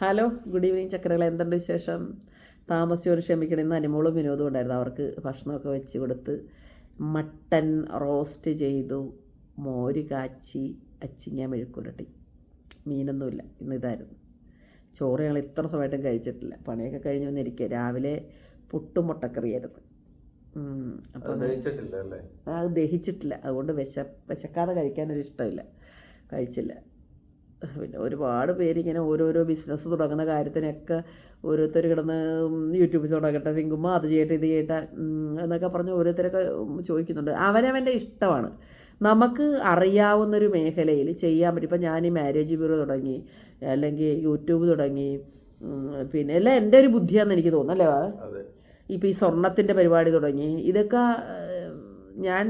Hello good evening ചക്രകൾ എന്തുണ്ട് വിശേഷം? താമസിച്ചവർ ക്ഷമിക്കണം. ഇന്ന് അനുമോളും വിനോദം ഉണ്ടായിരുന്നു. അവർക്ക് ഭക്ഷണമൊക്കെ വെച്ച് കൊടുത്ത് മട്ടൻ റോസ്റ്റ് ചെയ്തു. മോര് കാച്ചി അച്ചിങ്ങ മെഴുക്കുരട്ടി. മീനൊന്നുമില്ല. ഇന്ന് ഇതായിരുന്നു. ചോറ് ഞങ്ങൾ ഇത്ര സമയത്തും കഴിച്ചിട്ടില്ല. പണിയൊക്കെ കഴിഞ്ഞു വന്നിരിക്കുക. രാവിലെ പുട്ടും മുട്ടക്കറിയായിരുന്നു. അല്ലേ അത് ദഹിച്ചിട്ടില്ല അതുകൊണ്ട് വിശ വിശക്കാതെ കഴിക്കാനൊരു ഇഷ്ടമില്ല. കഴിച്ചില്ല. പിന്നെ ഒരുപാട് പേരിങ്ങനെ ഓരോരോ ബിസിനസ് തുടങ്ങുന്ന കാര്യത്തിനൊക്കെ ഓരോരുത്തർ കിടന്ന് യൂട്യൂബിൽ തുടങ്ങട്ടെ തിങ്കുമ്പോൾ അത് ചെയ്യട്ടെ ഇത് ചെയ്യട്ടെ എന്നൊക്കെ പറഞ്ഞ് ഓരോരുത്തരൊക്കെ ചോദിക്കുന്നുണ്ട്. അവനവന്റെ ഇഷ്ടമാണ്. നമുക്ക് അറിയാവുന്നൊരു മേഖലയിൽ ചെയ്യാൻ പറ്റും. ഇപ്പം ഞാൻ ഈ മാരേജ് ബ്യൂറോ തുടങ്ങി അല്ലെങ്കിൽ യൂട്യൂബ് തുടങ്ങി പിന്നെ എല്ലാം എന്റെ ഒരു ബുദ്ധിയാണെന്ന് എനിക്ക് തോന്നുന്നു അല്ലേ? അതെ. ഇപ്പോൾ ഈ സ്വർണത്തിന്റെ പരിപാടി തുടങ്ങി ഇതൊക്കെ ഞാൻ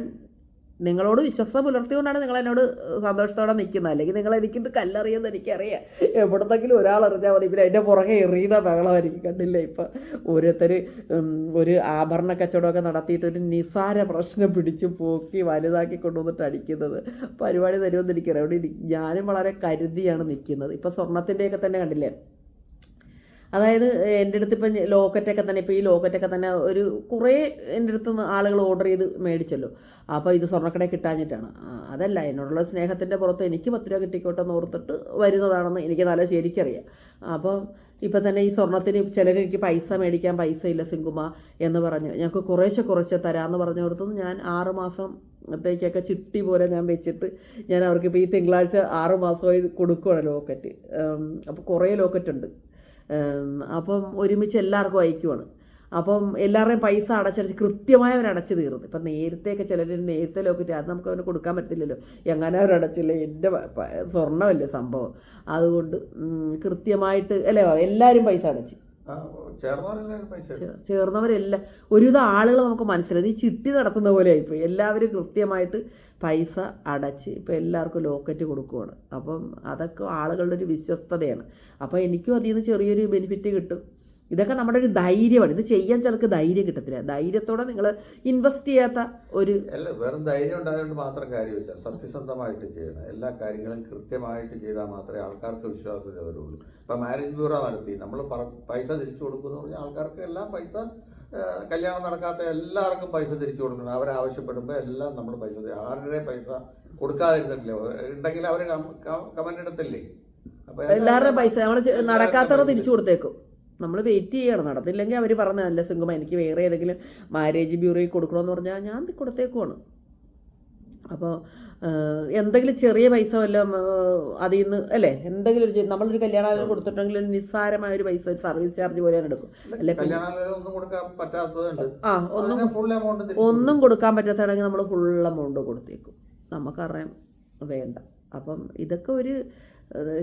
നിങ്ങളോട് വിശ്വസ്ത പുലർത്തിക്കൊണ്ടാണ് നിങ്ങൾ എന്നോട് സന്തോഷത്തോടെ നിൽക്കുന്നത്. അല്ലെങ്കിൽ നിങ്ങൾ എനിക്കിത് കല്ലെറിയുമെന്ന് എനിക്കറിയാം. എവിടുന്നെങ്കിലും ഒരാൾ അറിഞ്ഞാൽ മതി. പിന്നെ അതിന്റെ പുറകെ എറിയുന്ന ബഹളമായിരിക്കും കണ്ടില്ല ഇപ്പം. ഓരോരുത്തർ ഒരു ആഭരണ കച്ചവടമൊക്കെ നടത്തിയിട്ട് ഒരു നിസാര പ്രശ്നം പിടിച്ച് പോക്കി വലുതാക്കി കൊണ്ടുവന്നിട്ട് അടിക്കുന്നത്. പരിപാടി തരുമെന്ന് എനിക്കറിയാം. അവിടെ ഞാനും വളരെ കരുതിയാണ് നിൽക്കുന്നത്. ഇപ്പം സ്വർണത്തിന്റെയൊക്കെ തന്നെ കണ്ടില്ലേ? അതായത് എന്റെ അടുത്ത് ഇപ്പം ലോക്കറ്റൊക്കെ തന്നെ ഇപ്പോൾ ഈ ലോക്കറ്റൊക്കെ തന്നെ ഒരു കുറേ എന്റെ അടുത്ത് നിന്ന് ആളുകൾ ഓർഡർ ചെയ്ത് മേടിച്ചല്ലോ. അപ്പോൾ ഇത് സ്വർണക്കടയിൽ കിട്ടാഞ്ഞിട്ടാണ്. അതല്ല എന്നോടുള്ള സ്നേഹത്തിന്റെ പുറത്ത് എനിക്ക് പത്ത് രൂപ കിട്ടിക്കോട്ടെ എന്ന് ഓർത്തിട്ട് വരുന്നതാണെന്ന് എനിക്ക് നല്ല ശരിക്കറിയാം. അപ്പോൾ ഇപ്പം തന്നെ ഈ സ്വർണത്തിന് ചിലർ എനിക്ക് പൈസ മേടിക്കാൻ പൈസ ഇല്ല സിങ്കുമ എന്ന് പറഞ്ഞു. ഞങ്ങൾക്ക് കുറേശ്ശെ കുറേശ്ശെ തരാമെന്ന് പറഞ്ഞു കൊടുത്തത് ഞാൻ ആറ് മാസം ചിട്ടി പോലെ ഞാൻ വെച്ചിട്ട് ഞാൻ അവർക്ക് ഇപ്പോൾ ഈ തിങ്കളാഴ്ച ആറ് മാസമായി കൊടുക്കുകയാണ് ലോക്കറ്റ്. അപ്പോൾ കുറേ ലോക്കറ്റ് ഉണ്ട് അപ്പം ഒരുമിച്ച് എല്ലാവർക്കും അയക്കുവാണ്. അപ്പം എല്ലാവരുടെയും പൈസ അടച്ചടച്ച് കൃത്യമായി അവർ അടച്ചു തീർന്നു. ഇപ്പം നേരത്തെയൊക്കെ ചിലർ നേരത്തെ ലോക്കിട്ട് അത് നമുക്ക് അവന് കൊടുക്കാൻ പറ്റില്ലല്ലോ എങ്ങനെ അവർ അടച്ചില്ല? എന്റെ സ്വർണമല്ലേ സംഭവം. അതുകൊണ്ട് കൃത്യമായിട്ട് അല്ലേ? എല്ലാവരും പൈസ അടച്ച്. ചേർന്നവരെല്ലാം ഒരുവിധ ആളുകൾ നമുക്ക് മനസ്സിലായി. ഈ ചിട്ടി നടത്തുന്ന പോലെ ആയിപ്പോയി എല്ലാവരും കൃത്യമായിട്ട് പൈസ അടച്ച് ഇപ്പോൾ എല്ലാവർക്കും ലോക്കറ്റ് കൊടുക്കുവാണ്. അപ്പം അതൊക്കെ ആളുകളുടെ ഒരു വിശ്വസ്തതയാണ്. അപ്പോൾ എനിക്കും അതിൽ നിന്ന് ചെറിയൊരു ബെനിഫിറ്റ് കിട്ടും. ഇതൊക്കെ നമ്മുടെ ഒരു ധൈര്യമാണ്. ഇത് ചെയ്യാൻ ചിലർക്ക് ധൈര്യം കിട്ടത്തില്ല. ധൈര്യത്തോടെ നിങ്ങൾ ഇൻവെസ്റ്റ് ചെയ്യാത്ത ഒരു അല്ല വെറും ധൈര്യം ഉണ്ടായതുകൊണ്ട് മാത്രം കാര്യമില്ല. സത്യസന്ധമായിട്ട് ചെയ്യണം. എല്ലാ കാര്യങ്ങളും കൃത്യമായിട്ട് ചെയ്താൽ മാത്രമേ ആൾക്കാർക്ക് വിശ്വാസം വരുള്ളൂ ഇപ്പം മാരേജ് ബ്യൂറോ നടത്തി. നമ്മൾ പൈസ തിരിച്ചു കൊടുക്കുന്ന പറഞ്ഞാൽ ആൾക്കാർക്ക് എല്ലാം പൈസ കല്യാണം നടക്കാത്ത എല്ലാവർക്കും പൈസ തിരിച്ചു കൊടുക്കണം. അവരാവശ്യപ്പെടുമ്പോൾ എല്ലാം നമ്മൾ പൈസ ആരുടെയും പൈസ കൊടുക്കാതിരുന്നിട്ടില്ലേ. ഉണ്ടെങ്കിൽ അവർ കമന്റ് എടുത്തില്ലേ അപ്പൊ എല്ലാവരുടെയും പൈസ. നമ്മൾ നടക്കാത്തവർ തിരിച്ചു കൊടുത്തേക്കും. നമ്മൾ വെയിറ്റ് ചെയ്യണം. നടന്നില്ലെങ്കിൽ അവർ പറഞ്ഞ നല്ല സിംഗമ എനിക്ക് വേറെ ഏതെങ്കിലും മാരേജ് ബ്യൂറോയിൽ കൊടുക്കണമെന്ന് പറഞ്ഞാൽ ഞാൻ കൊടുത്തേക്കുവാണ്. അപ്പോൾ എന്തെങ്കിലും ചെറിയ പൈസ വല്ലതും അതിൽ നിന്ന് അല്ലേ? എന്തെങ്കിലും ഒരു നമ്മളൊരു കല്യാണം കൊടുത്തിട്ടുണ്ടെങ്കിൽ നിസ്സാരമായ ഒരു പൈസ ഒരു സർവീസ് ചാർജ് പോലെ എടുക്കും. അല്ലെ ആ ഒന്നും ഒന്നും കൊടുക്കാൻ പറ്റാത്തതാണെങ്കിൽ നമ്മൾ ഫുൾ എമൗണ്ട് കൊടുത്തേക്കും. നമുക്കറിയാം വേണ്ട. അപ്പം ഇതൊക്കെ ഒരു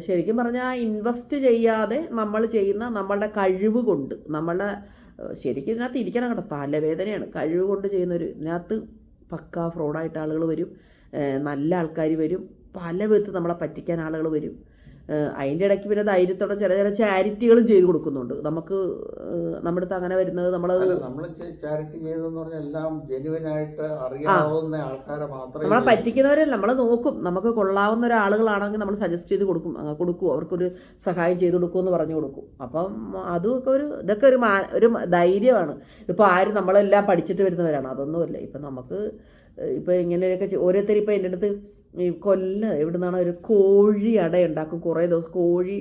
ശരിക്കും പറഞ്ഞാൽ ഇൻവെസ്റ്റ് ചെയ്യാതെ നമ്മൾ ചെയ്യുന്ന നമ്മളുടെ കഴിവ് കൊണ്ട് നമ്മളുടെ ശരിക്കും ഇതിനകത്ത് ഇരിക്കണം കേട്ടോ തലവേദനയാണ്. കഴിവ് കൊണ്ട് ചെയ്യുന്നൊരു ഇതിനകത്ത് പക്ക ഫ്രോഡായിട്ട് ആളുകൾ വരും നല്ല ആൾക്കാർ വരും പല വിധത്തിൽ നമ്മളെ പറ്റിക്കാൻ ആളുകൾ വരും. അതിന്റെ ഇടയ്ക്ക് പിന്നെ ധൈര്യത്തോടെ ചില ചില ചാരിറ്റികളും ചെയ്തു കൊടുക്കുന്നുണ്ട്. നമുക്ക് നമ്മുടെ അടുത്ത് അങ്ങനെ വരുന്നത് നമ്മൾ ചാരിറ്റി ചെയ്തെന്ന് പറഞ്ഞാൽ എല്ലാം അറിയാവുന്ന ആൾക്കാരെ മാത്രമേ നമ്മളെ പറ്റിക്കുന്നവരെ പറ്റിക്കുന്നവരല്ല നമ്മൾ നോക്കും. നമുക്ക് കൊള്ളാവുന്ന ഒരാളുകളാണെങ്കിൽ നമ്മൾ സജസ്റ്റ് ചെയ്ത് കൊടുക്കും. കൊടുക്കും അവർക്കൊരു സഹായം ചെയ്ത് കൊടുക്കുമെന്ന് പറഞ്ഞു കൊടുക്കും. അപ്പം അതൊക്കെ ഒരു ഇതൊക്കെ ഒരു മാ ഒരു ധൈര്യമാണ്. ഇപ്പോൾ ആരും നമ്മളെല്ലാം പഠിച്ചിട്ട് വരുന്നവരാണ്. അതൊന്നുമല്ല. ഇപ്പം നമുക്ക് ഇപ്പോൾ ഇങ്ങനെയൊക്കെ ഓരോരുത്തർ ഇപ്പോൾ എന്റെ അടുത്ത് ഈ കൊല്ല എവിടെ ഒരു കോഴി അട ഉണ്ടാക്കും കുറേ ദിവസം കോഴി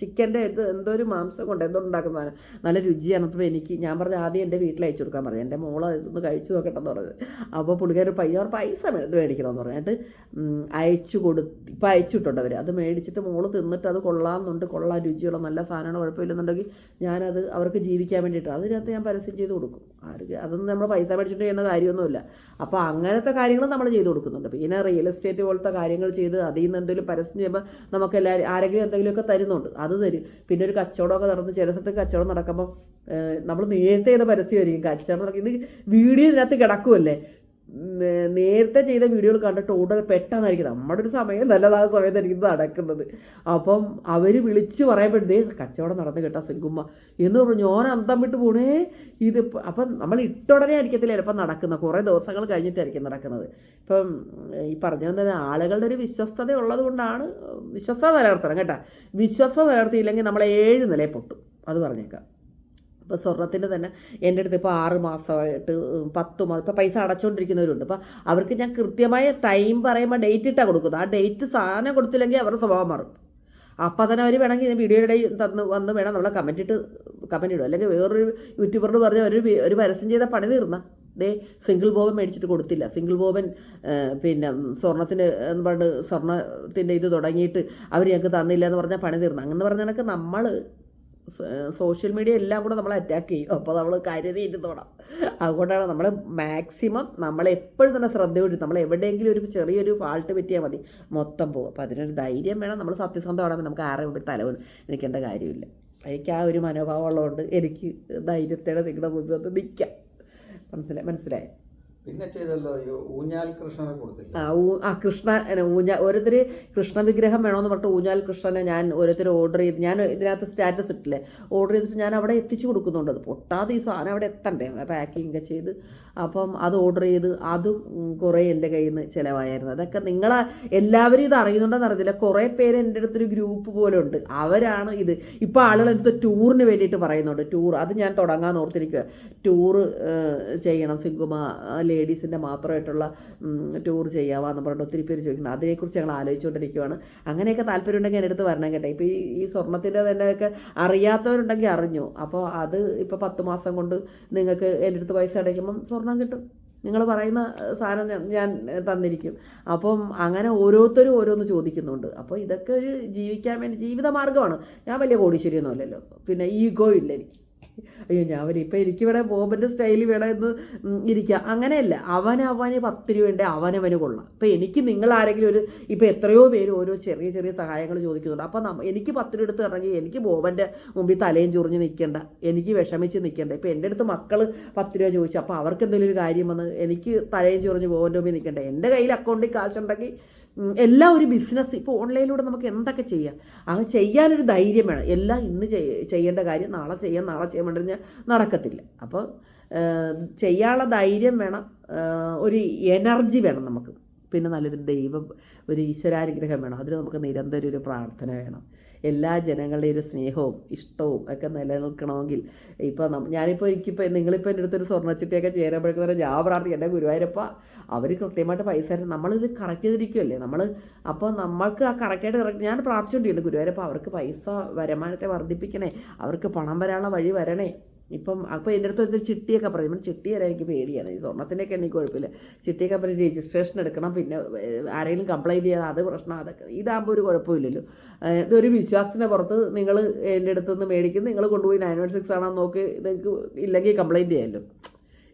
ചിക്കന്റെ ഇത് എന്തോ ഒരു മാംസം കൊണ്ട് എന്തോ ഉണ്ടാക്കുന്ന സാധനം. നല്ല രുചിയാണ്. അപ്പോൾ എനിക്ക് ഞാൻ പറഞ്ഞ ആദ്യം എന്റെ വീട്ടിൽ അയച്ചു കൊടുക്കാൻ പറഞ്ഞു. എന്റെ മോൾ ഇതൊന്ന് കഴിച്ചു നോക്കട്ടെ എന്ന് പറഞ്ഞത് അപ്പോൾ പുള്ളിക്കാർ പൈസ പൈസ ഇത് മേടിക്കണമെന്ന് പറഞ്ഞിട്ട് അയച്ചു കൊടു ഇപ്പോൾ അയച്ചു വിട്ടുണ്ട് അവർ അത് മേടിച്ചിട്ട് മോൾ തിന്നിട്ട് അത് കൊള്ളാമെന്നുണ്ട്. കൊള്ളാം രുചിയുള്ള നല്ല സാധനമാണ് കുഴപ്പമില്ലെന്നുണ്ടെങ്കിൽ ഞാനത് അവർക്ക് ജീവിക്കാൻ വേണ്ടിയിട്ട് അതിനകത്ത് ഞാൻ പരസ്യം ചെയ്ത് കൊടുക്കും. ആർക്ക് അതൊന്നും നമ്മൾ പൈസ മേടിച്ചിട്ട് ചെയ്യുന്ന കാര്യമൊന്നുമില്ല. അപ്പോൾ അങ്ങനത്തെ കാര്യങ്ങൾ നമ്മൾ ചെയ്ത് കൊടുക്കുന്നുണ്ട്. പിന്നെ റിയൽ എസ്റ്റേറ്റ് പോലത്തെ കാര്യങ്ങൾ ചെയ്ത് അതിൽ നിന്ന് എന്തെങ്കിലും പരസ്യം ചെയ്യുമ്പോൾ നമുക്ക് എല്ലാവരും ആരെങ്കിലും എന്തെങ്കിലുമൊക്കെ തരുന്നുണ്ട്. അത് തരും. പിന്നെ ഒരു കച്ചവടമൊക്കെ നടന്ന് ചില സ്ഥലത്ത് കച്ചവടം നടക്കുമ്പോൾ നമ്മൾ നേരത്തെ ചെയ്ത പരസ്യമായിരിക്കും കച്ചവടം നടക്കും ഇത് വീഡിയോ ഇതിനകത്ത് കിടക്കുമല്ലേ നേരത്തെ ചെയ്ത വീഡിയോകൾ കണ്ടിട്ട് ഓർഡർ പെട്ടെന്നായിരിക്കും. നമ്മുടെ ഒരു സമയം നല്ലതായ സമയത്തായിരിക്കും ഇത് നടക്കുന്നത്. അപ്പം അവർ വിളിച്ച് പറയുമ്പോഴേ കച്ചവടം നടന്ന് കേട്ടാ സിങ്കുമ്മ. എന്ന് പറഞ്ഞു ഞാൻ അന്തം വിട്ട് പോണേ. ഇത് അപ്പം നമ്മൾ ഇട്ടുടനെ ആയിരിക്കത്തില്ല ചിലപ്പോൾ നടക്കുന്നത്. കുറേ ദിവസങ്ങൾ കഴിഞ്ഞിട്ടായിരിക്കും നടക്കുന്നത്. ഇപ്പം ഈ പറഞ്ഞു വന്നത് ആളുകളുടെ ഒരു വിശ്വസ്തത ഉള്ളത് കൊണ്ടാണ് വിശ്വസ്ത നിലനിർത്തണം കേട്ടോ. വിശ്വസ്ത നിലനിർത്തിയില്ലെങ്കിൽ നമ്മളെ ഏഴ് നിലയിൽ പൊട്ടും. അത് പറഞ്ഞേക്കാം. ഇപ്പോൾ സ്വർണത്തിന്റെ തന്നെ എന്റെ അടുത്ത് ഇപ്പോൾ ആറ് മാസമായിട്ട് പത്ത് മാസം ഇപ്പോൾ പൈസ അടച്ചുകൊണ്ടിരിക്കുന്നവരുണ്ട് അപ്പോൾ അവർക്ക് ഞാൻ കൃത്യമായ ടൈം പറയുമ്പോൾ ഡേറ്റ് ഇട്ടാണ് കൊടുക്കുന്നത്. ആ ഡേറ്റ് സാധനം കൊടുത്തില്ലെങ്കിൽ അവരുടെ സ്വഭാവം മാറും. അപ്പോൾ തന്നെ അവർ വേണമെങ്കിൽ വീഡിയോയുടെ തന്ന് വന്ന് വേണം നമ്മളെ കമന്റ് ഇട്ട് കമന്റ് ഇടും. അല്ലെങ്കിൽ വേറൊരു യൂട്യൂബറോട് പറഞ്ഞ ഒരു ഒരു പരസ്യം ചെയ്ത പണി തീർന്ന. ദേ സിംഗിൾ ബോബൻ മേടിച്ചിട്ട് കൊടുത്തില്ല. സിംഗിൾ ബോബൻ പിന്നെ സ്വർണത്തിന് എന്ന് പറഞ്ഞിട്ട് സ്വർണത്തിന്റെ ഇത് തുടങ്ങിയിട്ട് അവർ ഞങ്ങൾക്ക് തന്നില്ല എന്ന് പറഞ്ഞാൽ പണി തീർന്നു. അങ്ങനെ പറഞ്ഞ കണക്ക് നമ്മൾ സോഷ്യൽ മീഡിയ എല്ലാം കൂടെ നമ്മൾ അറ്റാക്ക് ചെയ്യും. അപ്പോൾ നമ്മൾ കരുതി ഇരുന്നോണം. അതുകൊണ്ടാണ് നമ്മൾ മാക്സിമം നമ്മൾ എപ്പോഴും തന്നെ ശ്രദ്ധയോടെ നമ്മൾ എവിടെയെങ്കിലും ഒരു ചെറിയൊരു ഫാൾട്ട് പറ്റിയാൽ മതി. മൊത്തം പോകും അപ്പോൾ അതിനൊരു ധൈര്യം വേണം. നമ്മൾ സത്യസന്ധമാണെങ്കിൽ നമുക്ക് ആരെ മുമ്പിൽ തല നിൽക്കേണ്ട കാര്യമില്ല. എനിക്ക് ആ ഒരു മനോഭാവം ഉള്ളതുകൊണ്ട് എനിക്ക് ധൈര്യത്തോടെ നിങ്ങളുടെ മുമ്പിൽ ഒന്ന് നിൽക്കാം മനസ്സിലായി? മനസ്സിലായി? പിന്നെ ചെയ്തല്ലോ ഊഞ്ഞാൽ കൃഷ്ണനെ കൊടുത്തില്ല. ആ കൃഷ്ണ ഊഞ്ഞാൽ ഓരോരുത്തർ കൃഷ്ണ വിഗ്രഹം വേണമെന്ന് പറഞ്ഞിട്ട് ഊഞ്ഞാൽ കൃഷ്ണനെ ഞാൻ ഓരോരുത്തർ ഓർഡർ ചെയ്ത് ഞാൻ ഇതിനകത്ത് സ്റ്റാറ്റസ് ഇട്ടില്ലേ ഓർഡർ ചെയ്തിട്ട് ഞാൻ അവിടെ എത്തിച്ചു കൊടുക്കുന്നുണ്ട്. അത് പൊട്ടാതെ ഈ സാധനം അവിടെ എത്തണ്ടേ? പാക്കിംഗ് ഒക്കെ ചെയ്ത് അപ്പം അത് ഓർഡർ ചെയ്ത് അതും കുറേ എന്റെ കയ്യിൽ നിന്ന് ചിലവായിരുന്നു അതൊക്കെ നിങ്ങൾ എല്ലാവരും ഇത് അറിയുന്നുണ്ടെന്ന് അറിയത്തില്ല. കുറേ പേര് എന്റെ അടുത്തൊരു ഗ്രൂപ്പ് പോലെ ഉണ്ട്. അവരാണ് ഇത്. ഇപ്പോൾ ആളുകൾ എടുത്ത് ടൂറിന് വേണ്ടിയിട്ട് പറയുന്നുണ്ട്. ടൂർ അത് ഞാൻ തുടങ്ങാൻ ഓർത്തിരിക്കുക ടൂറ് ചെയ്യണം സിങ്കുമ ലേഡീസിന്റെ മാത്രമായിട്ടുള്ള ടൂർ ചെയ്യാവാന്ന് പറഞ്ഞിട്ട് ഒത്തിരി പേര് ചോദിക്കുന്നത് അതിനെക്കുറിച്ച് ഞങ്ങൾ ആലോചിച്ചുകൊണ്ടിരിക്കുകയാണ് അങ്ങനെയൊക്കെ താല്പര്യം ഉണ്ടെങ്കിൽ എന്റെ അടുത്ത് വരണം കേട്ടോ. ഇപ്പോൾ ഈ സ്വർണത്തിന്റെ തന്നെയൊക്കെ അറിയാത്തവരുണ്ടെങ്കിൽ അറിഞ്ഞു. അപ്പോൾ അത് ഇപ്പോൾ പത്ത് മാസം കൊണ്ട് നിങ്ങൾക്ക് എന്റെ അടുത്ത് പൈസ അടയ്ക്കുമ്പം സ്വർണം കിട്ടും. നിങ്ങൾ പറയുന്ന സാധനം ഞാൻ- ഞാൻ തന്നിരിക്കും. അപ്പം അങ്ങനെ ഓരോരുത്തരും ഓരോന്ന് ചോദിക്കുന്നുണ്ട്. അപ്പോൾ ഇതൊക്കെ ഒരു ജീവിക്കാൻ വേണ്ടി ജീവിതമാർഗമാണ്. ഞാൻ വലിയ കോടീശ്വരിയൊന്നുമല്ലല്ലോ. പിന്നെ ഈഗോ ഇല്ല എനിക്ക്. അയ്യോ ഞാൻ വരും ഇപ്പം എനിക്ക് ഇവിടെ ബോബന്റെ സ്റ്റൈൽ എന്ന് ഇരിക്കുക അങ്ങനെയല്ല. അവനവന് പത്ത് രൂപ ഉണ്ട് അവനവന് കൊള്ളാം. ഇപ്പം എനിക്ക് നിങ്ങൾ ആരെങ്കിലും ഒരു ഇപ്പം എത്രയോ പേര് ഓരോ ചെറിയ ചെറിയ സഹായങ്ങൾ ചോദിക്കുന്നുണ്ട്. അപ്പം നമ്മ എനിക്ക് പത്ത് രൂപ എടുത്ത് ഇറങ്ങി എനിക്ക് ബോബന്റെ മുമ്പിൽ തലയും ചൊറിഞ്ഞ് നിൽക്കേണ്ട എനിക്ക് വിഷമിച്ച് നിൽക്കേണ്ട. ഇപ്പം എന്റെ അടുത്ത് മക്കൾ പത്ത് രൂപ ചോദിച്ചു. അപ്പോൾ അവർക്ക് എന്തെങ്കിലും ഒരു കാര്യം വന്ന് എനിക്ക് തലയും ചൊറിഞ്ഞ് ബോബന്റെ മുമ്പിൽ നിൽക്കേണ്ട. എന്റെ കയ്യിൽ അക്കൗണ്ടിൽ കാശുണ്ടെങ്കിൽ എല്ലാം ഒരു ബിസിനസ് ഇപ്പോൾ ഓൺലൈനിലൂടെ നമുക്ക് എന്തൊക്കെ ചെയ്യാം? അത് ചെയ്യാനൊരു ധൈര്യം വേണം. എല്ലാം ഇന്ന് ചെയ്യേണ്ട കാര്യം നാളെ ചെയ്യാം നാളെ ചെയ്യാൻ വേണ്ടി നടക്കത്തില്ല. അപ്പോൾ ചെയ്യാനുള്ള ധൈര്യം വേണം. ഒരു എനർജി വേണം നമുക്ക്. പിന്നെ നല്ലൊരു ദൈവം ഒരു ഈശ്വരാനുഗ്രഹം വേണം. അതിന് നമുക്ക് നിരന്തരം ഒരു പ്രാർത്ഥന വേണം. എല്ലാ ജനങ്ങളുടെയും ഒരു സ്നേഹവും ഇഷ്ടവും ഒക്കെ നിലനിൽക്കണമെങ്കിൽ ഇപ്പോൾ ഞാനിപ്പോൾ എനിക്കിപ്പോൾ നിങ്ങളിപ്പോൾ എന്റെ അടുത്തൊരു സ്വർണച്ചിട്ടിയൊക്കെ ചേരുമ്പോഴേക്കും തന്നെ ഞാൻ പ്രാർത്ഥിക്കും. എന്റെ ഗുരുവായൂരപ്പ അവർ കൃത്യമായിട്ട് പൈസ തരും. നമ്മളിത് കറക്റ്റ് ചെയ്തിരിക്കുമല്ലേ നമ്മൾ അപ്പോൾ നമ്മൾക്ക് ആ കറക്റ്റായിട്ട് കറക്റ്റ് ഞാൻ പ്രാർത്ഥിച്ചുകൊണ്ടിരിക്കുന്നു ഗുരുവായൂരപ്പ അവർക്ക് പൈസ വരുമാനത്തെ വർദ്ധിപ്പിക്കണേ. അവർക്ക് പണം വരാനുള്ള വഴി വരണേ. ഇപ്പം അപ്പോൾ എന്റെ അടുത്ത് ഒരു ചിട്ടിയൊക്കെ പറയും. ഇപ്പം ചിട്ടി തരാൻ എനിക്ക് പേടിയാണ്. ഈ സ്വർണത്തിന്റെയൊക്കെ എനിക്ക് കുഴപ്പമില്ല. ചിട്ടിയൊക്കെ പറഞ്ഞ് രജിസ്ട്രേഷൻ എടുക്കണം. പിന്നെ ആരെങ്കിലും കംപ്ലയിന്റ് ചെയ്താൽ അത് പ്രശ്നം അതൊക്കെ. ഇതാകുമ്പോൾ ഒരു കുഴപ്പമില്ലല്ലോ. ഇതൊരു വിശ്വാസത്തിന്റെ പുറത്ത് നിങ്ങൾ എന്റെ അടുത്ത് നിന്ന് മേടിക്കും. നിങ്ങൾ കൊണ്ടുപോയി നയൻ വൺ സിക്സ് ആണോ നോക്കി. നിങ്ങൾക്ക് ഇല്ലെങ്കിൽ കംപ്ലയിന്റ് ചെയ്യാമല്ലോ.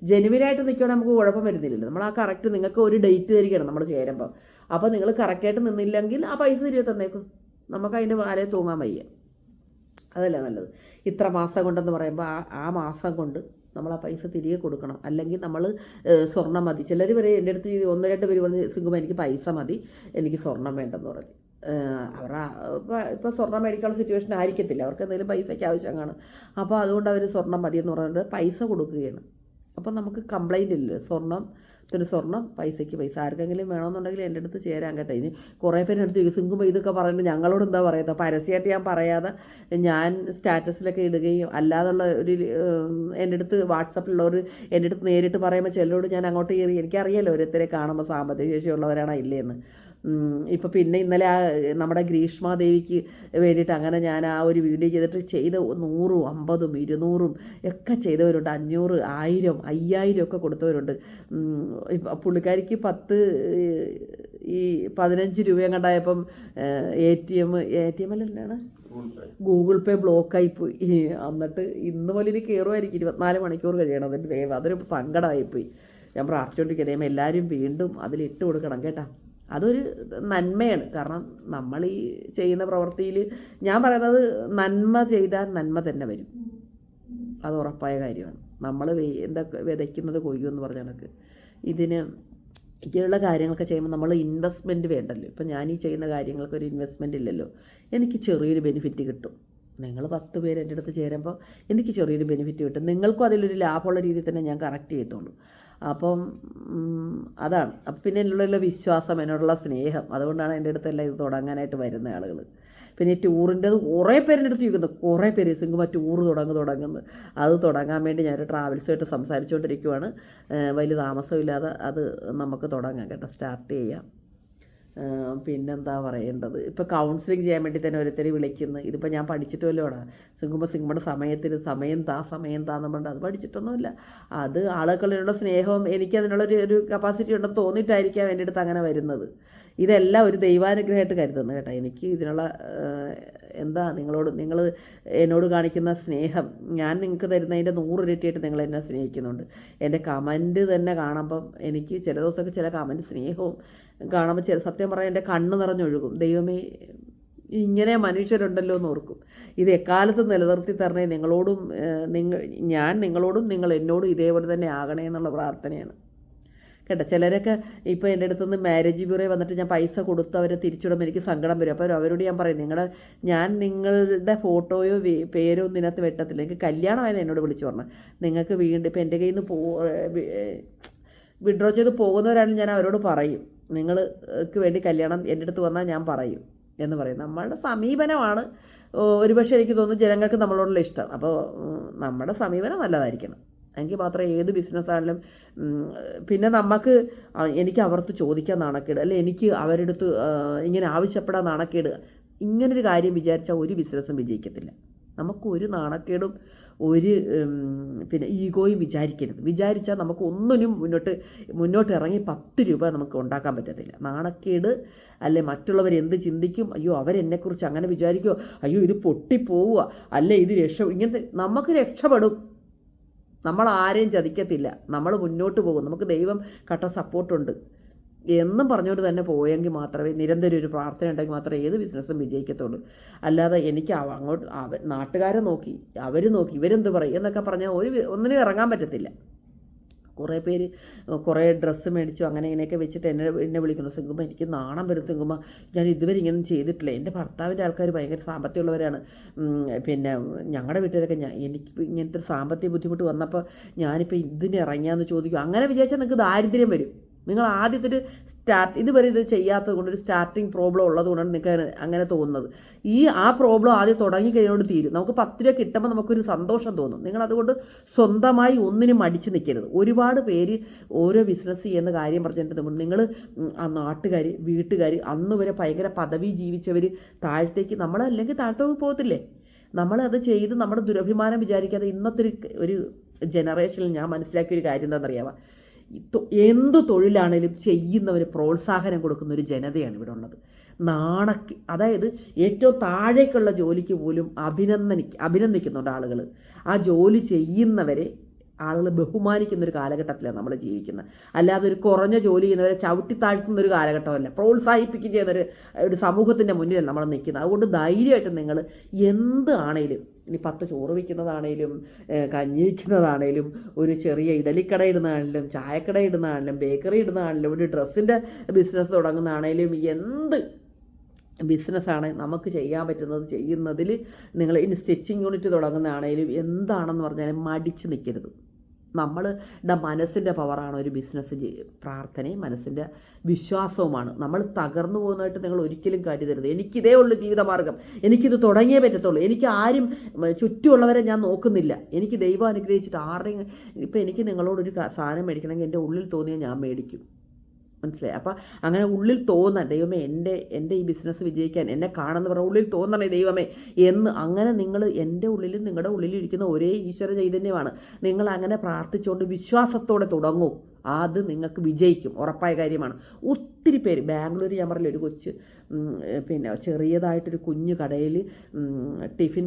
ജെനുവിനായിട്ട് നിൽക്കുകയാണെങ്കിൽ നമുക്ക് കുഴപ്പം വരുന്നില്ലല്ലോ. നമ്മൾ ആ കറക്റ്റ് നിങ്ങൾക്ക് ഒരു ഡേറ്റ് തരികയാണ് നമ്മൾ ചേരുമ്പോൾ അപ്പോൾ നിങ്ങൾ കറക്റ്റായിട്ട് നിന്നില്ലെങ്കിൽ ആ പൈസ തിരികെ തന്നേക്കും. നമുക്ക് അതിന്റെ വാലയെ തൂങ്ങാൻ വയ്യ. അതല്ലേ നല്ലത്? ഇത്ര മാസം കൊണ്ടെന്ന് പറയുമ്പോൾ ആ ആ മാസം കൊണ്ട് നമ്മൾ ആ പൈസ തിരികെ കൊടുക്കണം. അല്ലെങ്കിൽ നമ്മൾ സ്വർണം മതി. ചിലർ പറയും എന്റെ അടുത്ത് ഒന്ന് രണ്ട് പേര് പറഞ്ഞ് സിംഗുമ എനിക്ക് പൈസ മതി. എനിക്ക് സ്വർണം വേണ്ടെന്ന് പറഞ്ഞു. അവർ ഇപ്പോൾ സ്വർണം മേടിക്കാനുള്ള സിറ്റുവേഷൻ ആയിരിക്കത്തില്ല. അവർക്ക് എന്തെങ്കിലും പൈസയ്ക്ക് ആവശ്യം കാണും. അപ്പോൾ അതുകൊണ്ട് അവർ സ്വർണം മതിയെന്ന് പറഞ്ഞിട്ട് പൈസ കൊടുക്കുകയാണ്. അപ്പം നമുക്ക് കംപ്ലൈന്റ് ഇല്ല സ്വർണം ത്തിന് സ്വർണം പൈസയ്ക്ക് പൈസ. ആർക്കെങ്കിലും വേണമെന്നുണ്ടെങ്കിൽ എന്റെ അടുത്ത് ചേരാൻ കേട്ടോ. ഇനി കുറേ പേരുടെ അടുത്ത് സിംഗുമ്പോൾ ഇതൊക്കെ പറയുന്നത് ഞങ്ങളോട് എന്താ പറയുന്നത് പരസ്യമായിട്ട് ഞാൻ പറയാതെ ഞാൻ സ്റ്റാറ്റസിലൊക്കെ ഇടുകയും അല്ലാതുള്ള ഒരു എന്റെ അടുത്ത് വാട്സപ്പിലുള്ളവർ എന്റെ അടുത്ത് നേരിട്ട് പറയുമ്പോൾ ചിലരോട് ഞാൻ അങ്ങോട്ട് കയറി. എനിക്കറിയാലോ ഓരോരുത്തരെ കാണുമ്പോൾ സാമ്പത്തിക ശേഷിയുള്ളവരാണോ ഇല്ലേന്ന് ഇപ്പോൾ പിന്നെ ഇന്നലെ ആ നമ്മുടെ ഗ്രീഷ്മാദേവിക്ക് വേണ്ടിയിട്ട് അങ്ങനെ ഞാൻ ആ ഒരു വീഡിയോ ചെയ്തിട്ട് ചെയ്ത നൂറും അമ്പതും ഇരുന്നൂറും ഒക്കെ ചെയ്തവരുണ്ട്. അഞ്ഞൂറ് ആയിരം അയ്യായിരം ഒക്കെ കൊടുത്തവരുണ്ട്. പുള്ളിക്കാരിക്ക് പത്ത് ഈ പതിനഞ്ച് രൂപയും കണ്ടായപ്പം A T M A T M അല്ലാണ് Google Pay ബ്ലോക്കായി പോയി. എന്നിട്ട് ഇന്ന് മുതൽ ഇനി കയറുമായിരിക്കും ഇരുപത്തിനാല് മണിക്കൂർ കഴിയണം അതിന്റെ ദൈവം അതൊരു സങ്കടമായിപ്പോയി ഞാൻ പ്രാർത്ഥിച്ചുകൊണ്ടിരിക്കുക ദൈവം എല്ലാവരും വീണ്ടും അതിലിട്ട് കൊടുക്കണം കേട്ടോ. അതൊരു നന്മയാണ്. കാരണം നമ്മൾ ഈ ചെയ്യുന്ന പ്രവൃത്തിയിൽ ഞാൻ പറയുന്നത് നന്മ ചെയ്താൽ നന്മ തന്നെ വരും. അത് ഉറപ്പായ കാര്യമാണ്. നമ്മൾ എന്തൊക്കെ വിതയ്ക്കുന്നത് കൊയ്യുമെന്ന് പറഞ്ഞ കണക്ക്. ഇതിന് ഇങ്ങനെയുള്ള കാര്യങ്ങളൊക്കെ ചെയ്യുമ്പോൾ നമ്മൾ ഇൻവെസ്റ്റ്മെന്റ് വേണ്ടല്ലോ. ഇപ്പം ഞാൻ ഈ ചെയ്യുന്ന കാര്യങ്ങൾക്ക് ഒരു ഇൻവെസ്റ്റ്മെന്റ് ഇല്ലല്ലോ. എനിക്ക് ചെറിയൊരു ബെനിഫിറ്റ് കിട്ടും. നിങ്ങൾ പത്ത് പേര് എന്റെ അടുത്ത് ചേരുമ്പോൾ എനിക്ക് ചെറിയൊരു ബെനിഫിറ്റ് കിട്ടും. നിങ്ങൾക്കും അതിലൊരു ലാഭമുള്ള രീതിയിൽ തന്നെ ഞാൻ കറക്റ്റ് ചെയ്തോളൂ അപ്പം അതാണ്. അപ്പം പിന്നെ എന്നുള്ള വിശ്വാസം എന്നോടുള്ള സ്നേഹം. അതുകൊണ്ടാണ് എന്റെ അടുത്തെല്ലാം ഇത് തുടങ്ങാനായിട്ട് വരുന്ന ആളുകൾ. പിന്നെ ടൂറിന്റെത് കുറേ പേരുടെ അടുത്ത് ചോദിക്കുന്നു. കുറേ പേര് സിംഗുമ ടൂർ തുടങ്ങി തുടങ്ങുന്നു. അത് തുടങ്ങാൻ വേണ്ടി ഞാനൊരു ട്രാവൽസുമായിട്ട് സംസാരിച്ചുകൊണ്ടിരിക്കുവാണ്. വലിയ താമസമില്ലാതെ അത് നമുക്ക് തുടങ്ങാം കേട്ടോ. സ്റ്റാർട്ട് ചെയ്യാം. പിന്നെന്താ പറയേണ്ടത്? ഇപ്പോൾ കൗൺസിലിംഗ് ചെയ്യാൻ വേണ്ടി തന്നെ ഓരോരുത്തരെ വിളിക്കുന്നു. ഇതിപ്പോൾ ഞാൻ പഠിച്ചിട്ട് സിംഗുമ്പോൾ സിംഗുമ്മയുടെ സമയത്തിന് സമയം താ സമയം താന്ന് പറഞ്ഞിട്ട് അത് പഠിച്ചിട്ടൊന്നുമില്ല. അത് ആളുകളിലുള്ള സ്നേഹവും എനിക്ക് അതിനുള്ളൊരു ഒരു കപ്പാസിറ്റി ഉണ്ടെന്ന് തോന്നിയിട്ടായിരിക്കാം എന്റെ അടുത്ത് അങ്ങനെ വരുന്നത്. ഇതെല്ലാം ഒരു ദൈവാനുഗ്രഹമായിട്ട് കരുതുന്നു കേട്ടോ. എനിക്ക് ഇതിനുള്ള എന്താ നിങ്ങളോട് നിങ്ങൾ എന്നോട് കാണിക്കുന്ന സ്നേഹം ഞാൻ നിങ്ങൾക്ക് തരുന്നതിന്റെ നൂറ് ഇരട്ടിയായിട്ട് നിങ്ങൾ എന്നെ സ്നേഹിക്കുന്നുണ്ട്. എന്റെ കമന്റ് തന്നെ കാണുമ്പം എനിക്ക് ചില ദിവസമൊക്കെ ചില കമന്റ് സ്നേഹവും കാണുമ്പോൾ ചില സത്യം പറയാൻ എന്റെ കണ്ണ് നിറഞ്ഞൊഴുകും. ദൈവമേ ഇങ്ങനെ മനുഷ്യരുണ്ടല്ലോ എന്ന് ഓർക്കും. ഇത് എക്കാലത്തും നിലനിർത്തി തരണേ നിങ്ങളോടും നിങ്ങൾ ഞാൻ നിങ്ങളോടും നിങ്ങൾ എന്നോടും ഇതേപോലെ തന്നെ ആകണേ എന്നുള്ള പ്രാർത്ഥനയാണ്. കേട്ടോ ചിലരൊക്കെ ഇപ്പോൾ എന്റെ അടുത്ത് നിന്ന് മാരേജ് ബ്യൂറോ വന്നിട്ട് ഞാൻ പൈസ കൊടുത്ത് അവരെ തിരിച്ചിടുമ്പോൾ എനിക്ക് സങ്കടം വരും. അപ്പോൾ അവരോട് ഞാൻ പറയും നിങ്ങളുടെ ഞാൻ നിങ്ങളുടെ ഫോട്ടോയോ പേരോ ഒന്നും ഇതിനകത്ത് വെട്ടത്തില്ല. എനിക്ക് കല്യാണമായത് എന്നോട് വിളിച്ചു പറഞ്ഞു. നിങ്ങൾക്ക് വീണ്ടും ഇപ്പോൾ എന്റെ കയ്യിൽ നിന്ന് പോ വിഡ്രോ ചെയ്ത് പോകുന്നവരാണെങ്കിൽ ഞാൻ അവരോട് പറയും. നിങ്ങൾക്ക് വേണ്ടി കല്യാണം എന്റെ അടുത്ത് വന്നാൽ ഞാൻ പറയും. എന്ന് പറയും. നമ്മളുടെ സമീപനമാണ്. ഒരുപക്ഷെ എനിക്ക് തോന്നുന്നു ജനങ്ങൾക്ക് നമ്മളോടുള്ള ഇഷ്ടം. അപ്പോൾ നമ്മുടെ സമീപനം നല്ലതായിരിക്കണം. എങ്കിൽ മാത്രമേ ഏത് ബിസിനസ്സാണെങ്കിലും പിന്നെ നമുക്ക് എനിക്ക് അവർക്ക് ചോദിക്കാൻ നാണക്കേട്. അല്ലെ എനിക്ക് അവരുടെ അടുത്ത് ആ, ഇങ്ങനെ ആവശ്യപ്പെടാൻ നാണക്കേട്. ഇങ്ങനൊരു കാര്യം വിചാരിച്ചാൽ ഒരു ബിസിനസ്സും വിജയിക്കത്തില്ല. നമുക്ക് ഒരു നാണക്കേടും ഒരു പിന്നെ ഈഗോയും വിചാരിക്കരുത്. വിചാരിച്ചാൽ നമുക്ക് ഒന്നിനും മുന്നോട്ട് മുന്നോട്ട് ഇറങ്ങി പത്ത് രൂപ നമുക്ക് ഉണ്ടാക്കാൻ പറ്റത്തില്ല. നാണക്കേട് അല്ലെ മറ്റുള്ളവർ എന്ത് ചിന്തിക്കും അയ്യോ അവരെന്നെക്കുറിച്ച് അങ്ങനെ വിചാരിക്കുമോ അയ്യോ ഇത് പൊട്ടിപ്പോവുക. അല്ലെ ഇത് രക്ഷ ഇങ്ങനത്തെ നമുക്ക് രക്ഷപ്പെടും. നമ്മൾ ആരെയും ചതിക്കത്തില്ല. നമ്മൾ മുന്നോട്ട് പോകും. നമുക്ക് ദൈവം കട്ട സപ്പോർട്ടുണ്ട് എന്നും പറഞ്ഞുകൊണ്ട് തന്നെ പോയെങ്കിൽ മാത്രമേ നിരന്തരം ഒരു പ്രാർത്ഥന ഉണ്ടെങ്കിൽ മാത്രമേ ഏത് ബിസിനസ്സും വിജയിക്കത്തുള്ളൂ. അല്ലാതെ എനിക്ക് അങ്ങോട്ട് നാട്ടുകാരെ നോക്കി അവർ നോക്കി ഇവരെന്ത് പറയും എന്നൊക്കെ പറഞ്ഞാൽ ഒരു ഒന്നിനും ഇറങ്ങാൻ പറ്റത്തില്ല. കുറേ പേര് കുറേ ഡ്രസ്സ് മേടിച്ചു അങ്ങനെ ഇങ്ങനെയൊക്കെ വെച്ചിട്ട് എന്നെ എന്നെ വിളിക്കുന്നു. സിംഗുമ്മ എനിക്ക് നാണം വരും സിംഗുമ്മ. ഞാൻ ഇതുവരെ ഇങ്ങനെ ചെയ്തിട്ടില്ല. എന്റെ ഭർത്താവിന്റെ ആൾക്കാർ ഭയങ്കര സാമ്പത്തികമുള്ളവരാണ്. പിന്നെ ഞങ്ങളുടെ വീട്ടുകാരൊക്കെ ഞാൻ എനിക്ക് ഇങ്ങനത്തെ സാമ്പത്തിക ബുദ്ധിമുട്ട് വന്നപ്പോൾ ഞാനിപ്പോൾ ഇതിന് ഇറങ്ങിയാന്ന് ചോദിക്കും. അങ്ങനെ വിചാരിച്ചാൽ നിങ്ങൾക്ക് ദാരിദ്ര്യം വരും. നിങ്ങൾ ആദ്യത്തെ ഒരു സ്റ്റാർട്ട് ഇതുവരെ ഇത് ചെയ്യാത്തത് കൊണ്ട് ഒരു സ്റ്റാർട്ടിങ് പ്രോബ്ലം ഉള്ളത് കൊണ്ടാണ് നിങ്ങൾക്ക് അങ്ങനെ- തോന്നുന്നത്. ഈ ആ പ്രോബ്ലം ആദ്യം തുടങ്ങി കഴിഞ്ഞുകൊണ്ട് തീരും. നമുക്ക് പത്ത് രൂപ കിട്ടുമ്പോൾ നമുക്കൊരു സന്തോഷം തോന്നും. നിങ്ങൾ അതുകൊണ്ട് സ്വന്തമായി ഒന്നിനും മടിച്ച് നിൽക്കരുത്. ഒരുപാട് പേര് ഓരോ ബിസിനസ് ചെയ്യുന്ന കാര്യം പറഞ്ഞിട്ട് നിങ്ങൾ ആ നാട്ടുകാർ വീട്ടുകാർ അന്ന് വരെ ഭയങ്കര പദവി ജീവിച്ചവർ താഴത്തേക്ക് നമ്മൾ അല്ലെങ്കിൽ താഴത്തോട്ട് പോകത്തില്ലേ? നമ്മളത് ചെയ്ത് നമ്മുടെ ദുരഭിമാനം വിചാരിക്കാതെ ഇന്നത്തെ ഒരു ഒരു ജനറേഷനിൽ ഞാൻ മനസ്സിലാക്കിയ ഒരു കാര്യം എന്താണെന്നറിയാമോ എന്ത് തൊഴിലാണേലും ചെയ്യുന്നവന് പ്രോത്സാഹനം കൊടുക്കുന്ന ഒരു ജനതയാണ് ഇവിടെ ഉള്ളത്. നാണക്ക് അതായത് ഏറ്റവും താഴേക്കുള്ള ജോലിക്ക് പോലും അഭിനന്ദനി അഭിനന്ദിക്കുന്നുണ്ട് ആളുകൾ ആ ജോലി ചെയ്യുന്നവരെ ആളുകൾ ബഹുമാനിക്കുന്ന ഒരു കാലഘട്ടത്തിലാണ് നമ്മൾ ജീവിക്കുന്നത്. അല്ലാതെ ഒരു കുറഞ്ഞ ജോലി ചെയ്യുന്നവരെ ചവിട്ടി താഴ്ത്തുന്ന ഒരു കാലഘട്ടമല്ല. പ്രോത്സാഹിപ്പിക്കുകയും ചെയ്യുന്ന ഒരു ഒരു സമൂഹത്തിന്റെ മുന്നിൽ നമ്മൾ നിൽക്കുന്നത്. അതുകൊണ്ട് ധൈര്യമായിട്ട് നിങ്ങൾ എന്ത് ഇനി പത്ത് ചോറ് വയ്ക്കുന്നതാണേലും ഏഹ് കഞ്ഞി വയ്ക്കുന്നതാണേലും ഒരു ചെറിയ ഇഡലിക്കട ഇടുന്നതാണേലും ചായക്കട ഇടുന്നതാണേലും ബേക്കറി ഇടുന്നതാണേലും ഒരു ഡ്രസ്സിന്റെ ബിസിനസ് തുടങ്ങുന്നതാണേലും എന്ത് ബിസിനസ്സാണ് നമുക്ക് ചെയ്യാൻ പറ്റുന്നത് ചെയ്യുന്നതിൽ നിങ്ങൾ ഇനി സ്റ്റിച്ചിങ് യൂണിറ്റ് തുടങ്ങുന്നതാണേലും എന്താണെന്ന് പറഞ്ഞാൽ മടിച്ച് നിൽക്കരുത്. നമ്മളുടെ മനസ്സിന്റെ പവറാണ് ഒരു ബിസിനസ് പ്രാർത്ഥനയും മനസ്സിന്റെ വിശ്വാസവുമാണ്. നമ്മൾ തകർന്നു പോകുന്നതായിട്ട് നിങ്ങൾ ഒരിക്കലും കരുതരുത് എനിക്കിതേ ഉള്ളൂ ജീവിതമാർഗം. എനിക്കിത് തുടങ്ങിയേ പറ്റത്തുള്ളൂ. എനിക്ക് ആരും ചുറ്റുമുള്ളവരെ ഞാൻ നോക്കുന്നില്ല. എനിക്ക് ദൈവം അനുഗ്രഹിച്ചിട്ട് ആരുടെയും ഇപ്പം എനിക്ക് നിങ്ങളോടൊരു സാധനം മേടിക്കണമെങ്കിൽ എന്റെ ഉള്ളിൽ തോന്നിയാൽ ഞാൻ മേടിക്കും. മനസ്സിലായി. അപ്പം അങ്ങനെ ഉള്ളിൽ തോന്നാൻ ദൈവമേ എന്റെ എന്റെ ഈ ബിസിനസ് വിജയിക്കാൻ എന്നെ കാണുന്നവർ ഉള്ളിൽ തോന്നണേ ദൈവമേ എന്ന് അങ്ങനെ നിങ്ങൾ എന്റെ ഉള്ളിലും നിങ്ങളുടെ ഉള്ളിലും ഇരിക്കുന്ന ഒരേ ഈശ്വര ചൈതന്യമാണ്. നിങ്ങൾ അങ്ങനെ പ്രാർത്ഥിച്ചുകൊണ്ട് വിശ്വാസത്തോടെ തുടങ്ങൂ. അത് നിങ്ങൾക്ക് വിജയിക്കും. ഉറപ്പായ കാര്യമാണ്. ഒത്തിരി പേര് ബാംഗ്ലൂർ ഞാൻ പറഞ്ഞില്ല ഒരു കൊച്ച് പിന്നെ ചെറിയതായിട്ടൊരു കുഞ്ഞു കടയിൽ ടിഫിൻ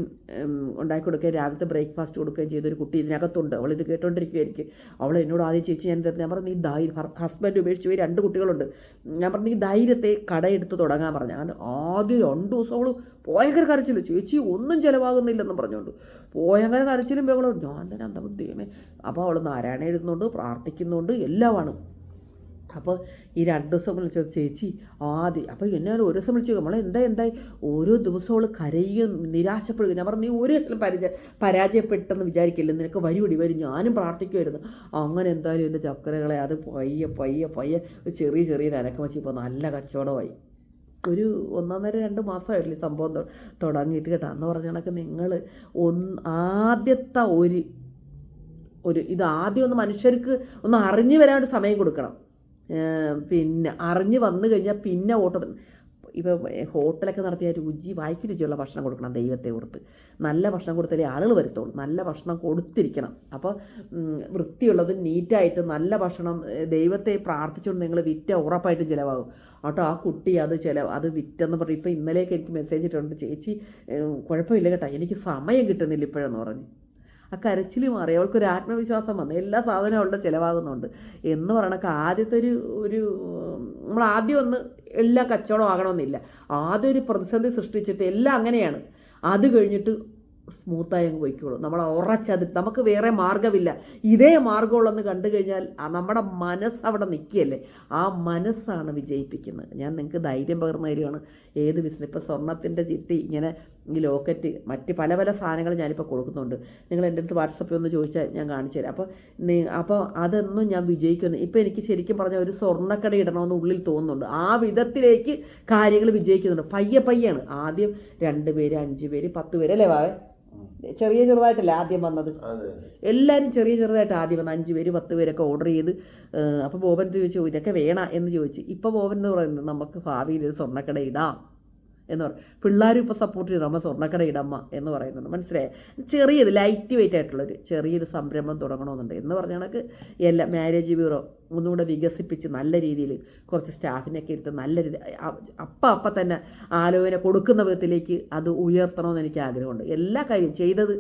ഉണ്ടാക്കി കൊടുക്കുകയും രാവിലത്തെ ബ്രേക്ക്ഫാസ്റ്റ് കൊടുക്കുകയും ചെയ്തൊരു കുട്ടി ഇതിനകത്തുണ്ട്. അവൾ ഇത് കേട്ടോണ്ടിരിക്കുകയായിരിക്കും അവൾ എന്നോട് ആദ്യം ചേച്ചി ഞാൻ ഞാൻ പറഞ്ഞു നീ ധൈര്യം ഹസ്ബൻഡ് ഉപേക്ഷിച്ച് പോയി രണ്ട് കുട്ടികളുണ്ട്. ഞാൻ പറഞ്ഞു നീ ധൈര്യത്തെ കടയെടുത്ത് തുടങ്ങാൻ പറഞ്ഞു. അങ്ങനെ ആദ്യം രണ്ട് ദിവസം അവൾ ഭയങ്കര കരച്ചില്ല ചേച്ചി ഒന്നും ചിലവാകുന്നില്ലെന്ന് പറഞ്ഞുകൊണ്ട് ഭയങ്കര കരച്ചിലും ബഹളം ഞാൻ തന്നെ എന്താ ദൈവമേ. അപ്പോൾ അവൾ നാരായണ എഴുതുന്നുണ്ട് പ്രാർത്ഥിക്കുന്നുണ്ട് എല്ലാമാണ്. അപ്പോൾ ഈ രണ്ട് ദിവസം വിളിച്ച ചേച്ചി ആദ്യം അപ്പോൾ എന്നെ ഒരു ദിവസം വിളിച്ചു നമ്മളെ എന്താ എന്തായി? ഓരോ ദിവസവും അവൾ കരയും നിരാശപ്പെടുക ഞാൻ പറഞ്ഞു നീ ഒരു ദിവസം പരിചയ പരാജയപ്പെട്ടെന്ന് വിചാരിക്കില്ല? നിനക്ക് വരുപടി വരും ഞാനും പ്രാർത്ഥിക്കുമായിരുന്നു അങ്ങനെ എന്തായാലും എന്റെ ചക്കരകളെ അത് പയ്യെ പയ്യെ പയ്യെ ചെറിയ ചെറിയ അനക്കം വെച്ച് ഇപ്പോൾ നല്ല കച്ചവടമായി. ഒരു ഒന്നൊന്നര രണ്ട് മാസമായിട്ടില്ല സംഭവം തുടങ്ങിയിട്ട് കേട്ടോ. എന്ന് പറഞ്ഞ കണക്ക് നിങ്ങൾ ഒന്ന് ആദ്യത്തെ ഒരു ഒരു ഇത് ആദ്യം ഒന്ന് മനുഷ്യർക്ക് ഒന്ന് അറിഞ്ഞു വരാൻ സമയം കൊടുക്കണം. പിന്നെ അറിഞ്ഞ് വന്നു കഴിഞ്ഞാൽ പിന്നെ ഓട്ടം ഇപ്പോൾ ഹോട്ടലൊക്കെ നടത്തിയ രുചി വായിക്ക് രുചിയുള്ള ഭക്ഷണം കൊടുക്കണം ദൈവത്തെ ഓർത്ത്. നല്ല ഭക്ഷണം കൊടുത്താലേ ആളുകൾ വരുത്തുള്ളൂ. നല്ല ഭക്ഷണം കൊടുത്തിരിക്കണം. അപ്പോൾ വൃത്തിയുള്ളത് നീറ്റായിട്ട് നല്ല ഭക്ഷണം ദൈവത്തെ പ്രാർത്ഥിച്ചുകൊണ്ട് നിങ്ങൾ വിറ്റ ഉറപ്പായിട്ട് ചിലവാകും. കേട്ടോ ആ കുട്ടി അത് ചില അത് വിറ്റെന്ന് പറഞ്ഞ് ഇപ്പോൾ ഇന്നലെയൊക്കെ എനിക്ക് മെസ്സേജ് ഇട്ടിട്ടുണ്ട്. ചേച്ചി കുഴപ്പമില്ല കേട്ടോ. എനിക്ക് സമയം കിട്ടുന്നില്ല ഇപ്പോഴെന്ന് പറഞ്ഞ്. ആ കരച്ചിൽ മാറി. അവൾക്കൊരു ആത്മവിശ്വാസം വന്നു. എല്ലാ സാധനവും അവളുടെ ചിലവാകുന്നുണ്ട്. എന്ന് പറയണക്ക് ആദ്യത്തെ ഒരു ഒരു നമ്മൾ ആദ്യം ഒന്ന് എല്ലാ കച്ചവടം ആകണമെന്നില്ല. ആദ്യം ഒരു പ്രതിസന്ധി സൃഷ്ടിച്ചിട്ട് എല്ലാം അങ്ങനെയാണ്. അത് കഴിഞ്ഞിട്ട് സ്മൂത്തായി അങ്ങ് പോയിക്കോളും. നമ്മൾ ഉറച്ചത് നമുക്ക് വേറെ മാർഗമില്ല ഇതേ മാർഗമുള്ളെന്ന് കണ്ടു കഴിഞ്ഞാൽ നമ്മുടെ മനസ്സ് അവിടെ നിൽക്കുകയല്ലേ? ആ മനസ്സാണ് വിജയിപ്പിക്കുന്നത്. ഞാൻ നിങ്ങൾക്ക് ധൈര്യം പകർന്നു തരികയാണ് ഏത് ബിസിനസ് ഇപ്പോൾ സ്വർണത്തിന്റെ ചിട്ടി ഇങ്ങനെ ഈ ലോക്കറ്റ് മറ്റ് പല പല സാധനങ്ങൾ ഞാനിപ്പോൾ കൊടുക്കുന്നുണ്ട്. നിങ്ങൾ എന്റെ അടുത്ത് വാട്സപ്പിൽ ഒന്ന് ചോദിച്ചാൽ ഞാൻ കാണിച്ചു തരാം. അപ്പോൾ അപ്പോൾ അതൊന്നും ഞാൻ വിജയിക്കുന്നു ഇപ്പോൾ എനിക്ക് ശരിക്കും പറഞ്ഞാൽ ഒരു സ്വർണക്കട ഇടണമെന്ന് ഉള്ളിൽ തോന്നുന്നുണ്ട്. ആ വിധത്തിലേക്ക് കാര്യങ്ങൾ വിജയിക്കുന്നുണ്ട്. പയ്യെ പയ്യാണ്. ആദ്യം രണ്ട് പേര് അഞ്ച് പേര് പത്ത് പേര് അല്ലേ ചെറിയ ചെറുതായിട്ടല്ലേ ആദ്യം വന്നത്? എല്ലാവരും ചെറിയ ചെറുതായിട്ട് ആദ്യം വന്ന് അഞ്ച് പേര് പത്ത് പേരൊക്കെ ഓർഡർ ചെയ്ത് അപ്പോൾ ബോബൻ ചോദിച്ചു ഇതൊക്കെ വേണ? എന്ന് ചോദിച്ചു. ഇപ്പോൾ ബോബൻ എന്ന് പറയുന്നത് നമുക്ക് ഭാവിയിൽ ഒരു സ്വർണക്കട ഇടാം. എന്ന് പറയും പിള്ളേരും ഇപ്പോൾ സപ്പോർട്ട് ചെയ്തു. നമ്മൾ സ്വർണക്കട ഇടമ്മ എന്ന് പറയുന്നുണ്ട്. മനസ്സിലായി? ചെറിയത് ലൈറ്റ് വെയിറ്റ് ആയിട്ടുള്ളൊരു ചെറിയൊരു സംരംഭം തുടങ്ങണമെന്നുണ്ട്. എന്ന് പറഞ്ഞ കണക്ക് എല്ലാ മാരേജ് ബ്യൂറോ ഒന്നുകൂടെ വികസിപ്പിച്ച് നല്ല രീതിയിൽ കുറച്ച് സ്റ്റാഫിനൊക്കെ എടുത്ത് നല്ല രീതി അപ്പം അപ്പം തന്നെ ആലോചന കൊടുക്കുന്ന വിധത്തിലേക്ക് അത് ഉയർത്തണമെന്ന് എനിക്ക് ആഗ്രഹമുണ്ട്. എല്ലാ കാര്യം ചെയ്തത്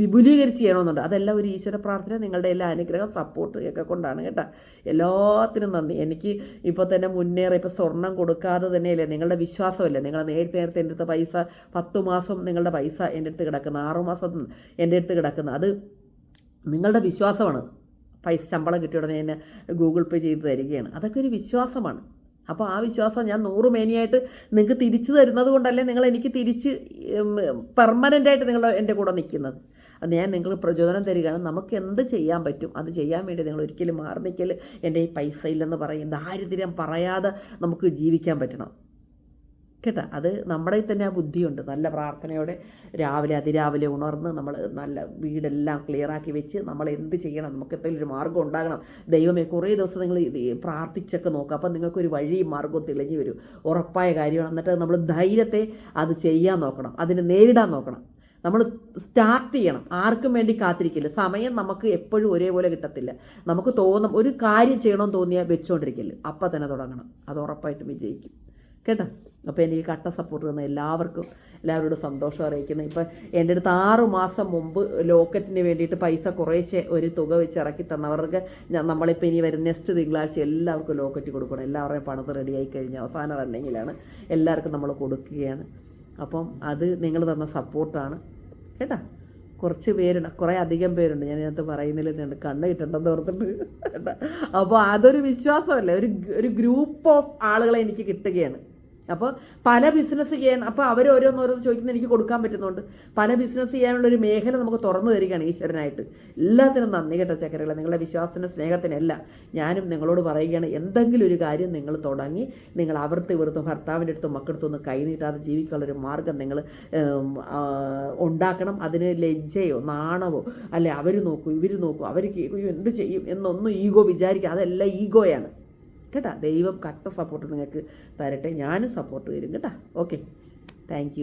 വിപുലീകരിച്ച് ചെയ്യണമെന്നുണ്ട്. അതെല്ലാം ഒരു ഈശ്വര പ്രാർത്ഥന. നിങ്ങളുടെ എല്ലാ അനുഗ്രഹം സപ്പോർട്ട് ഒക്കെ കൊണ്ടാണ് കേട്ടോ. എല്ലാത്തിനും നന്ദി. എനിക്ക് ഇപ്പോൾ തന്നെ മുന്നേറെ. ഇപ്പോൾ സ്വർണം കൊടുക്കാതെ തന്നെയല്ലേ? നിങ്ങളുടെ വിശ്വാസമല്ലേ? നിങ്ങൾ നേരത്തെ നേരത്തെ എന്റെ അടുത്ത് പൈസ പത്ത് മാസം നിങ്ങളുടെ പൈസ എന്റെ അടുത്ത് കിടക്കുന്ന. ആറു മാസം എന്റെ അടുത്ത് കിടക്കുന്ന. അത് നിങ്ങളുടെ വിശ്വാസമാണ്. പൈസ ശമ്പളം കിട്ടിയ ഉടനെ എന്നെ ഗൂഗിൾ പേ ചെയ്ത് തരികയാണ്. അതൊക്കെ ഒരു വിശ്വാസമാണ്. അപ്പോൾ ആ വിശ്വാസം ഞാൻ നൂറ് മേനിയായിട്ട് നിങ്ങൾക്ക് തിരിച്ചു തരുന്നത് കൊണ്ടല്ലേ നിങ്ങൾ എനിക്ക് തിരിച്ച് പെർമനന്റായിട്ട് നിങ്ങൾ എന്റെ കൂടെ നിൽക്കുന്നത് അത് ഞാൻ നിങ്ങൾ പ്രചോദനം തരികയാണ്. നമുക്ക് എന്ത് ചെയ്യാൻ പറ്റും? അത് ചെയ്യാൻ വേണ്ടി നിങ്ങൾ ഒരിക്കലും മാറി നിൽക്കൽ എന്റെ ഈ പൈസ ഇല്ലെന്ന് പറയും ദാരിദ്ര്യം പറയാതെ നമുക്ക് ജീവിക്കാൻ പറ്റണം. കേട്ടോ. അത് നമ്മുടെ തന്നെ ആ ബുദ്ധിയുണ്ട്. നല്ല പ്രാർത്ഥനയോടെ രാവിലെ അതിരാവിലെ ഉണർന്ന് നമ്മൾ നല്ല വീടെല്ലാം ക്ലിയറാക്കി വെച്ച് നമ്മൾ എന്ത് ചെയ്യണം? നമുക്ക് എന്തെങ്കിലും ഒരു മാർഗം ഉണ്ടാകണം. ദൈവമേ കുറേ ദിവസം നിങ്ങൾ പ്രാർത്ഥിച്ചൊക്കെ നോക്കുക അപ്പം നിങ്ങൾക്കൊരു വഴിയും മാർഗവും തെളിഞ്ഞു വരും. ഉറപ്പായ കാര്യമാണ്. എന്നിട്ട് നമ്മൾ ധൈര്യത്തെ അത് ചെയ്യാൻ നോക്കണം. അതിനെ നേരിടാൻ നോക്കണം. നമ്മൾ സ്റ്റാർട്ട് ചെയ്യണം. ആർക്കും വേണ്ടി കാത്തിരിക്കില്ല. സമയം നമുക്ക് എപ്പോഴും ഒരേപോലെ കിട്ടത്തില്ല. നമുക്ക് തോന്നും ഒരു കാര്യം ചെയ്യണമെന്ന് തോന്നിയാൽ വെച്ചുകൊണ്ടിരിക്കില്ല അപ്പം തന്നെ തുടങ്ങണം. അത് ഉറപ്പായിട്ടും വിജയിക്കും. കേട്ടോ? അപ്പോൾ എനിക്ക് കട്ട സപ്പോർട്ട് തന്ന എല്ലാവർക്കും എല്ലാവരോടും സന്തോഷം അറിയിക്കുന്നത് ഇപ്പം എന്റെ അടുത്ത് ആറ് മാസം മുമ്പ് ലോക്കറ്റിന് വേണ്ടിയിട്ട് പൈസ കുറേശ്ശെ ഒരു തുക വെച്ച് ഇറക്കി തന്നവർക്ക് നമ്മളിപ്പോൾ ഇനി വരുന്ന നെക്സ്റ്റ് തിങ്കളാഴ്ച എല്ലാവർക്കും ലോക്കറ്റ് കൊടുക്കണം. എല്ലാവരുടെയും പണത് റെഡിയായി കഴിഞ്ഞ അവസാന റണ്ണിങ്ങിലാണ് എല്ലാവർക്കും നമ്മൾ കൊടുക്കുകയാണ്. അപ്പം അത് നിങ്ങൾ തന്ന സപ്പോർട്ടാണ് കേട്ടോ? കുറച്ച് പേരുണ്ട്. കുറേ അധികം പേരുണ്ട്. ഞാൻ ഇതിനകത്ത് പറയുന്നില്ലെന്നുണ്ട് കണ്ണ് കിട്ടണ്ടെന്ന് ഓർത്തിട്ട് കേട്ടോ? അപ്പോൾ അതൊരു വിശ്വാസമല്ലേ. ഒരു ഒരു ഗ്രൂപ്പ് ഓഫ് ആളുകളെ എനിക്ക് കിട്ടുകയാണ്. അപ്പോൾ പല ബിസിനസ് ചെയ്യാൻ അപ്പോൾ അവർ ഓരോന്നോരോന്ന് ചോദിക്കുന്ന എനിക്ക് കൊടുക്കാൻ പറ്റുന്നുണ്ട്. പല ബിസിനസ് ചെയ്യാനുള്ള ഒരു മേഖല നമുക്ക് തുറന്നു തരികയാണ് ഈശ്വരനായിട്ട്. എല്ലാത്തിനും നന്ദി കേട്ട ചക്കരകളെ. നിങ്ങളുടെ വിശ്വാസത്തിനും സ്നേഹത്തിനല്ല ഞാനും നിങ്ങളോട് പറയുകയാണ് എന്തെങ്കിലും ഒരു കാര്യം നിങ്ങൾ തുടങ്ങി നിങ്ങൾ അവർത്ത് ഇവർത്തും ഭർത്താവിന്റെ അടുത്തും മക്കളടുത്തും ഒന്ന് കൈനീട്ടാതെ ജീവിക്കാനുള്ള ഒരു മാർഗം നിങ്ങൾ ഉണ്ടാക്കണം. അതിന് ലജ്ജയോ നാണവോ അല്ലെ അവർ നോക്കൂ ഇവർ നോക്കൂ അവർ എന്ത് ചെയ്യും എന്നൊന്നും ഈഗോ വിചാരിക്കുക അതെല്ലാം ഈഗോയാണ്. കേട്ടാ? ദൈവം കട്ട സപ്പോർട്ട് നിങ്ങൾക്ക് തരട്ടെ. ഞാനും സപ്പോർട്ട് തരും കേട്ടാ. Okay thank